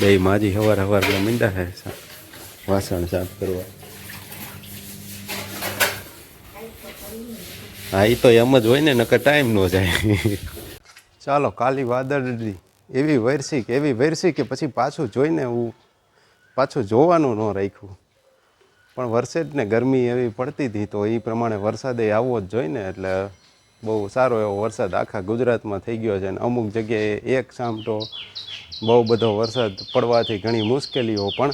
બે માજી હવાર હવારમાં મીંડા થાય વાસણ સાફ કરવા. હા એ તો એમ જ હોય ને, નકર ટાઈમ ન જાય. ચાલો, કાલી વાદળની એવી વરસી કે એવી વરસી કે પછી પાછું જોઈને હું પાછું જોવાનું ન રાખ્યું. પણ વરસે જ ને ગરમી એવી પડતી હતી, તો એ પ્રમાણે વરસાદે આવવો જ જોઈને એટલે બહુ સારો એવો વરસાદ આખા ગુજરાતમાં થઈ ગયો છે. અને અમુક જગ્યાએ એક સામટો બહુ બધો વરસાદ પડવાથી ઘણી મુશ્કેલીઓ પણ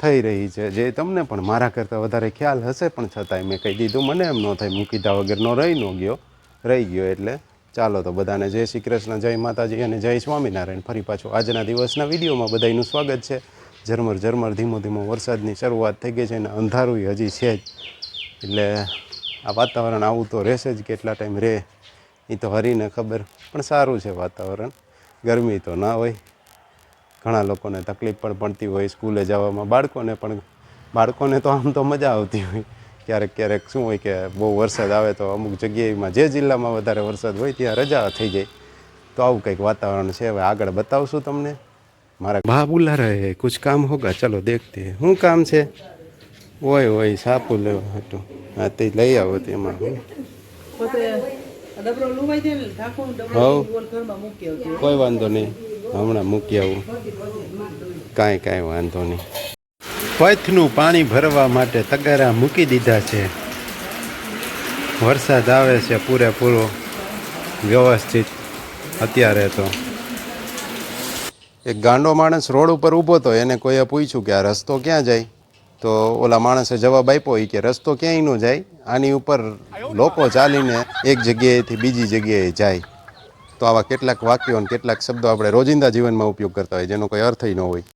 થઈ રહી છે. જે તમને પણ મારા કરતાં વધારે ખ્યાલ હશે, પણ છતાંય મેં કહી દીધું, મને એમ ન થાય મૂકી દા વગરનો રહી ન ગયો, રહી ગયો એટલે ચાલો તો બધાને જય શ્રી કૃષ્ણ, જય માતાજી અને જય સ્વામિનારાયણ. ફરી પાછું આજના દિવસના વિડીયોમાં બધાનું સ્વાગત છે. ઝરમર ઝરમર ધીમો ધીમો વરસાદની શરૂઆત થઈ ગઈ છે અને અંધારું હજી છે જ. એટલે આ વાતાવરણ આવું તો રહેશે જ, કેટલા ટાઈમ રહે એ તો હરીને ખબર, પણ સારું છે વાતાવરણ. ગરમી તો ના હોય. ઘણા લોકોને તકલીફ પણ પડતી હોય સ્કૂલે જવામાં. બાળકોને પણ બાળકોને તો આમ તો મજા આવતી હોય. ક્યારેક ક્યારેક શું હોય કે બહુ વરસાદ આવે તો અમુક જગ્યાએમાં જે જિલ્લામાં વધારે વરસાદ હોય ત્યાં રજા થઈ જાય. તો આવું કંઈક વાતાવરણ છે. હવે આગળ બતાવશું તમને. મારા બા બુલા રહે કુછ કામ હોગા? ચલો દેખતે શું કામ છે? ઓય ઓય સાપુ લેવા હતું હા તે લઈ આવો તેમાં હું કોઈ વાંધો નહીં. હમણાં મૂકી આવું. કાંઈ કાંઈ વાંધો નહીં. પથનું પાણી ભરવા માટે તગારા મૂકી દીધા છે. વરસાદ આવે છે પૂરેપૂરો, વ્યવસ્થિત, અત્યારે તો. એક ગાંડો માણસ રોડ ઉપર ઊભો હતો એને કોઈએ પૂછ્યું કે આ રસ્તો ક્યાં જાય? તો ઓલા માણસે જવાબ આપ્યો એ કે રસ્તો ક્યાંય ન જાય, આની ઉપર લોકો ચાલીને એક જગ્યાએથી બીજી જગ્યાએ જાય. તો આવા કેટલાક વાક્યો અને કેટલાક શબ્દો આપણે રોજિંદા જીવનમાં ઉપયોગ કરતા હોય, જેનો કોઈ અર્થ ન હોય.